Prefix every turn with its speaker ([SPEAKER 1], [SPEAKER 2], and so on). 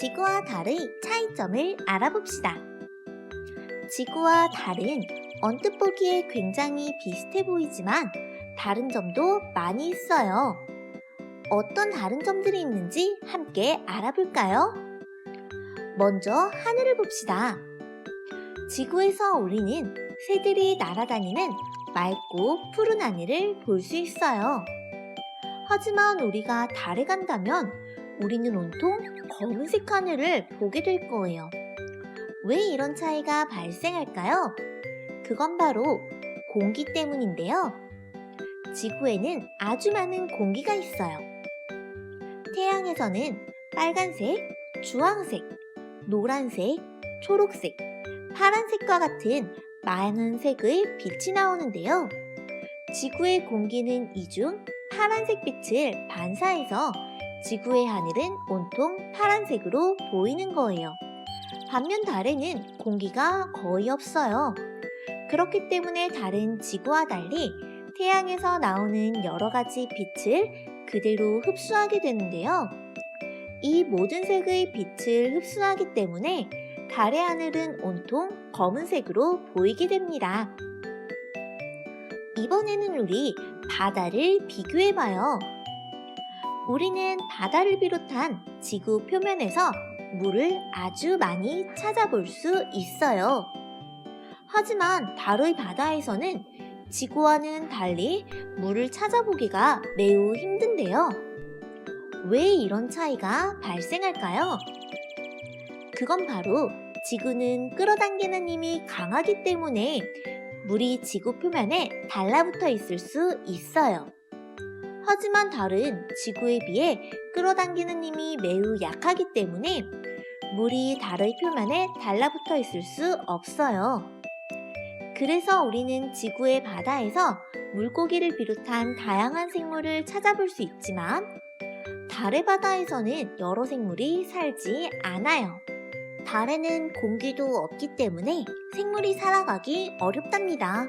[SPEAKER 1] 지구와 달의 차이점을 알아봅시다. 지구와 달은 언뜻 보기에 굉장히 비슷해 보이지만 다른 점도 많이 있어요. 어떤 다른 점들이 있는지 함께 알아볼까요? 먼저 하늘을 봅시다. 지구에서 우리는 새들이 날아다니는 맑고 푸른 하늘을 볼 수 있어요. 하지만 우리가 달에 간다면 우리는 온통 검은색 하늘을 보게 될 거예요. 왜 이런 차이가 발생할까요? 그건 바로 공기 때문인데요. 지구에는 아주 많은 공기가 있어요. 태양에서는 빨간색, 주황색, 노란색, 초록색, 파란색과 같은 많은 색의 빛이 나오는데요. 지구의 공기는 이 중 파란색 빛을 반사해서 지구의 하늘은 온통 파란색으로 보이는 거예요. 반면 달에는 공기가 거의 없어요. 그렇기 때문에 달은 지구와 달리 태양에서 나오는 여러 가지 빛을 그대로 흡수하게 되는데요. 이 모든 색의 빛을 흡수하기 때문에 달의 하늘은 온통 검은색으로 보이게 됩니다. 이번에는 우리 바다를 비교해봐요. 우리는 바다를 비롯한 지구 표면에서 물을 아주 많이 찾아볼 수 있어요. 하지만 달의 바다에서는 지구와는 달리 물을 찾아보기가 매우 힘든데요. 왜 이런 차이가 발생할까요? 그건 바로 지구는 끌어당기는 힘이 강하기 때문에 물이 지구 표면에 달라붙어 있을 수 있어요. 하지만 달은 지구에 비해 끌어당기는 힘이 매우 약하기 때문에 물이 달의 표면에 달라붙어 있을 수 없어요. 그래서 우리는 지구의 바다에서 물고기를 비롯한 다양한 생물을 찾아볼 수 있지만 달의 바다에서는 여러 생물이 살지 않아요. 달에는 공기도 없기 때문에 생물이 살아가기 어렵답니다.